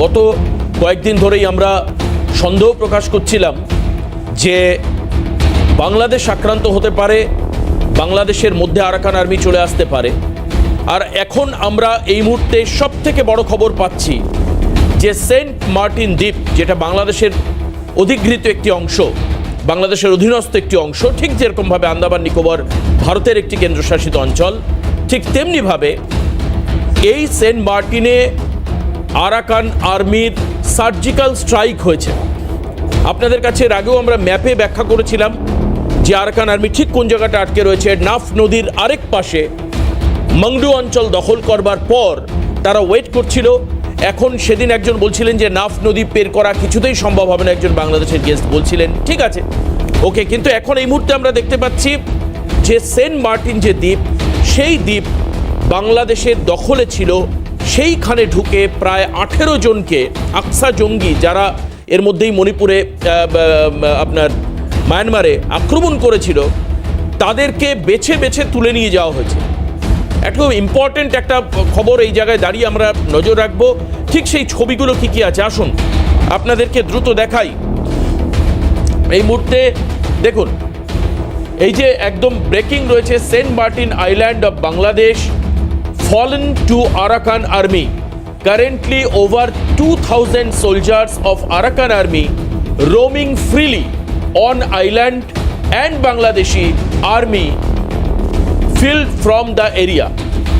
গত কয়েকদিন ধরেই আমরা সন্দেহ প্রকাশ করছিলাম যে বাংলাদেশ আক্রান্ত হতে পারে, বাংলাদেশের মধ্যে আরাকান আর্মি চলে আসতে পারে। আর এখন আমরা এই মুহূর্তে সব থেকে বড় খবর পাচ্ছি যে সেন্ট মার্টিন দ্বীপ, যেটা বাংলাদেশের অধিগৃহীত একটি অংশ, বাংলাদেশের অধীনস্থ একটি অংশ, ঠিক যেরকমভাবে আন্দামান নিকোবর ভারতের একটি কেন্দ্রশাসিত অঞ্চল, ঠিক তেমনিভাবে এই সেন্ট মার্টিনে আরাকান আর্মির সার্জিক্যাল স্ট্রাইক হয়েছে। আপনাদের কাছে এর আগেও আমরা ম্যাপে ব্যাখ্যা করেছিলাম যে আরাকান আর্মি ঠিক কোন জায়গাটা আটকে রয়েছে। নাফ নদীর আরেক পাশে মংডু অঞ্চল দখল করবার পর তারা ওয়েট করছিল। এখন সেদিন একজন বলছিলেন যে নাফ নদী পের করা কিছুতেই সম্ভব হবে না। একজন বাংলাদেশের গেস্ট বলছিলেন, ঠিক আছে। ওকে, কিন্তু এখন এই মুহূর্তে আমরা দেখতে পাচ্ছি যে সেন্ট মার্টিন যে দ্বীপ, সেই দ্বীপ বাংলাদেশের দখলে ছিল সেইখানে ঢুকে প্রায় আঠেরো জনকে আকসা জঙ্গি যারা এর মধ্যেই মণিপুরে আপনার মায়ানমারে আক্রমণ করেছিল, তাদেরকে বেছে বেছে তুলে নিয়ে যাওয়া হয়েছে। একটা ইম্পর্টেন্ট একটা খবর এই জায়গায় দাঁড়িয়ে আমরা নজর রাখব। ঠিক সেই ছবিগুলো কী কী আছে? আসুন, আপনাদেরকে দ্রুত দেখাই। এই মুহূর্তে দেখুন, এই যে একদম ব্রেকিং রয়েছে saint Martin island of Bangladesh. fallen to Arakan army. Currently, over 2,000 soldiers of Arakan army roaming freely on island and Bangladeshi army filled from the area.